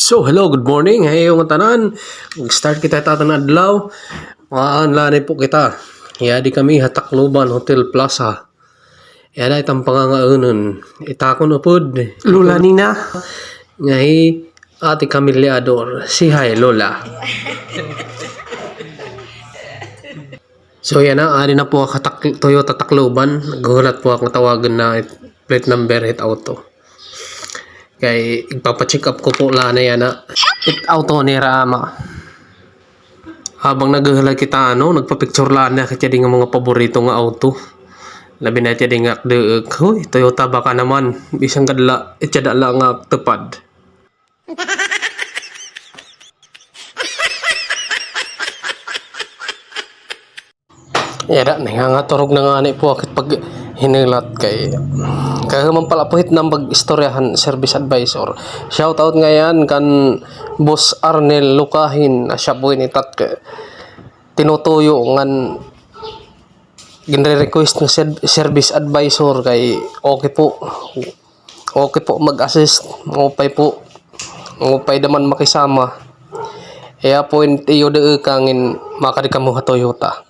So, hello, good morning. Hey, yung tanan. Mag-start kita tatang adlaw. Maanlanay po kita. Iya di kami Hatakloban Hotel Plaza. Iya da itang pangangaunon. Itakon upod. Lula nina. Ngahi ati Camilleador. Si Hay Lola. So yan na, ari na po katak- Toyota Tacloban. Naghulat po ako tawagan na plate number hit auto. Kay ipapacheck up ko po na yan na it auto ni Rama. Habang naghahala kita ano, nagpa-picture la na kaya nga mga paborito nga auto. Labi na tiya nga deeg. Hoy, Toyota baka naman. Bisang kadla, itya la nga tupad. Yada, nangangaturog na nga ni po akit pag hinilat kay kaya man pala puhit ng pag-istoryahan service advisor. Shout out ngayon kan Boss Arnel Lukahin na siya po initat tinutuyo ngan ginre-request ng ser- service advisor kay okay po okay po mag-assist mupay po mupay naman makisama kaya po iyo de kangin makadikamo ha Toyota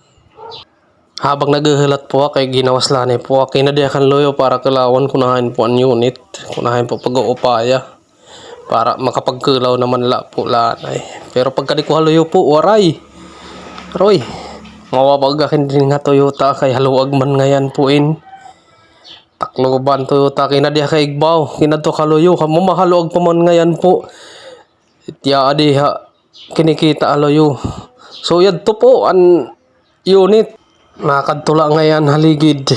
habang naghahalat po kay ginawas lanay po kinadiakan loyo para kalawan kunahin po ang unit. Kunahin po pag-uupaya para makapagkulaw naman la po lanay. Pero pagka di ko haloyo po waray. Roy mawabagakin din nga Toyota kay haluag man ngayan po in. Takloban Toyota? Kinadiha kay Igbaw kinato kaloyo kamo mahaluag pa man ngayan po. Itya adi ha kinikita aloyo so yadto po an unit Nakadtula ngayon haligid.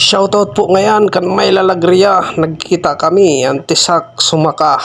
Shoutout po ngayon kan may lalagriya. Nagkita kami. Antisak sumaka.